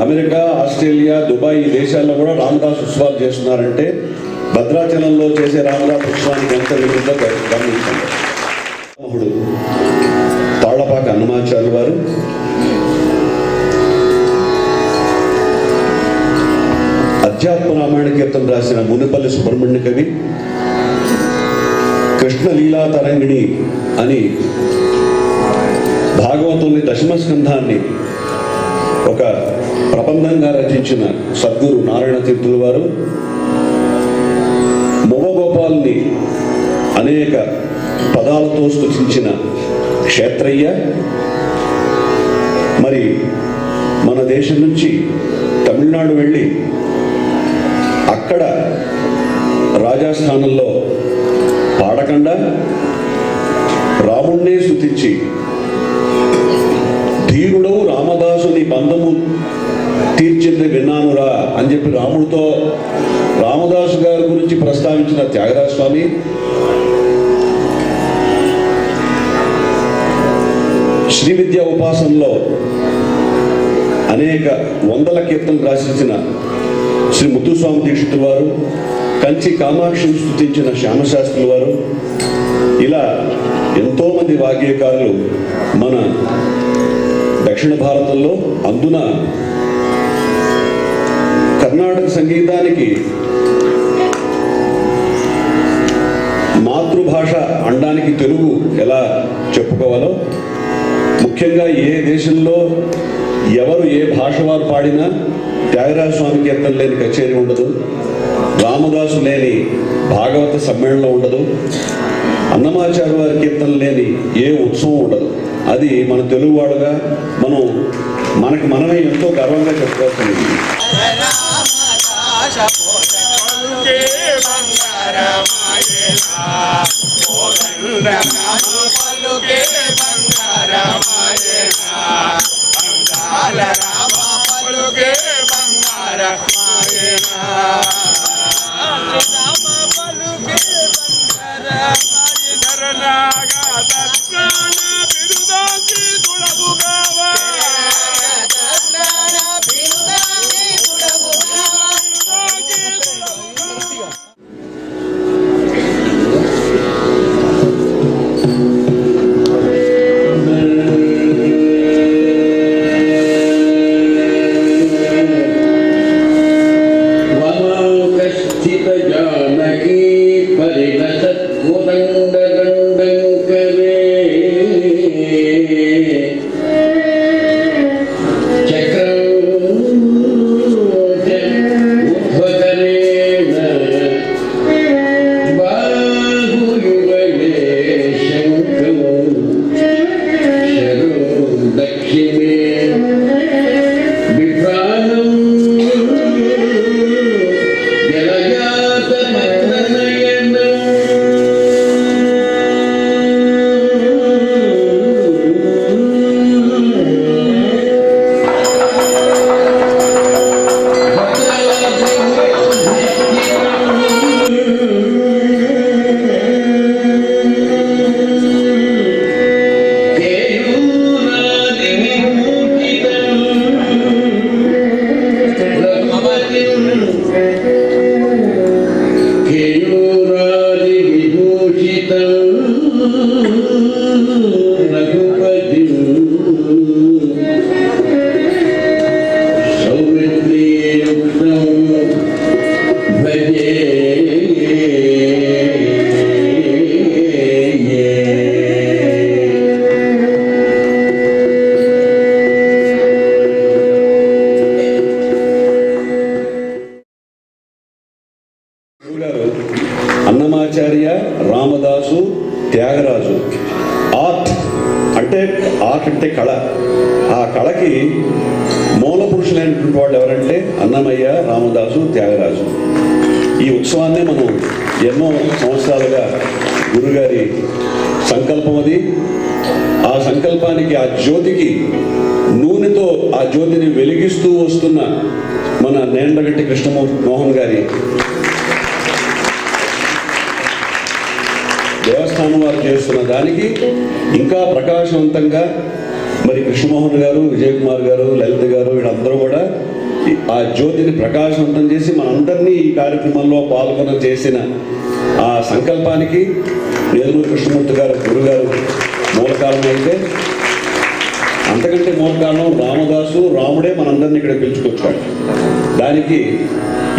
America Australia Dubai ఈ దేశాల్లో కూడా రామదాస్ ఉత్సవాలు చేస్తున్నారంటే భద్రాచలంలో చేసే రామదాస్ ఉత్సవానికి ఎంత విలువ గమనించండి తాళ్ళపాక హనుమాచార్యులు వారు అధ్యాత్మ రామాయణ కీర్తన రాసిన మునిపల్లి సుబ్రహ్మణ్య కవి కృష్ణ లీలా తరంగిణి అని భాగవతంలోని దశమ స్కంధాన్ని ఒక ప్రబంధంగా రచించిన సద్గురు నారాయణ తీర్థుల వారు మొవ్వగోపాల్ని అనేక పదాలతో స్థుతించిన క్షేత్రయ్య. మరి మన దేశం నుంచి తమిళనాడు వెళ్ళి అక్కడ రాజస్థానంలో పాడకుండా రాముణ్ణే స్థుతించి ధీరుడవు రామదాసుని బంధము తీర్చింది విన్నానురా అని చెప్పి రాముడితో రామదాసు గారి గురించి ప్రస్తావించిన త్యాగరాజ స్వామి. శ్రీ విద్యా ఉపాసనలో అనేక వందల కీర్తనలు రాసించిన శ్రీ ముత్తుస్వామి దీక్షితుల వారు కంచి కామాక్షిని స్థుతించిన శ్యామశాస్త్రుల వారు. ఇలా ఎంతోమంది వాగ్యకారులు మన దక్షిణ భారతంలో అందున కర్ణాటక సంగీతానికి మాతృభాష అండానికి తెలుగు ఎలా చెప్పుకోవాలో ముఖ్యంగా ఏ దేశంలో ఎవరు ఏ భాష వారు పాడినా త్యాగరాజ స్వామి కీర్తన లేని కచేరీ ఉండదు రామదాసు లేని భాగవత సమ్మేళనం ఉండదు అన్నమాచార్య వారి కీర్తన లేని ఏ ఉత్సవం ఉండదు. అది మన తెలుగువాడుగా మనం మనకి మనమే ఎంతో గర్వంగా చెప్పుకోవాల్సింది వమాంకస్థిత త్యాగరాజు ఆర్ట్ అంటే ఆర్ట్ అంటే కళ. ఆ కళకి మూల పురుషులైనటువంటి వాళ్ళు ఎవరంటే అన్నమయ్య రామదాసు త్యాగరాజు. ఈ ఉత్సవాన్ని మనం ఎన్నో సంవత్సరాలుగా గురుగారి సంకల్పం అది. ఆ సంకల్పానికి ఆ జ్యోతికి నూనెతో ఆ జ్యోతిని వెలిగిస్తూ వస్తున్న మన నేండగట్టి కృష్ణమో మోహన్ గారి స్వామి వారు చేస్తున్న దానికి ఇంకా ప్రకాశవంతంగా మరి కృష్ణమోహన్ గారు విజయ్ కుమార్ గారు లలిత గారు వీళ్ళందరూ కూడా ఆ జ్యోతిని ప్రకాశవంతం చేసి మనందరినీ ఈ కార్యక్రమంలో పాల్గొన చేసిన ఆ సంకల్పానికి నేదురు కృష్ణమూర్తి గారు గురుగారు మూల కారణం అయితే అంతకంటే మూల కారణం రామదాసు రాముడే మనందరినీ ఇక్కడ పిలుచుకొచ్చాడు. దానికి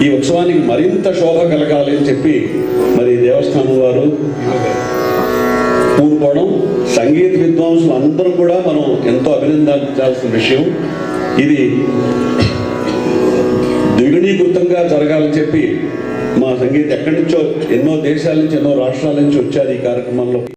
ఈ ఉత్సవానికి మరింత శోభ కలగాలి అని చెప్పి మరి దేవస్థానం వారు కూర్పోవడం సంగీత విద్వాంసులు అందరం కూడా మనం ఎంతో అభినందించాల్సిన విషయం. ఇది ద్విగుణీకృతంగా జరగాలని చెప్పి మా సంగీత ఎక్కడి నుంచో ఎన్నో దేశాల నుంచి ఎన్నో రాష్ట్రాల నుంచి వచ్చారు ఈ కార్యక్రమంలో.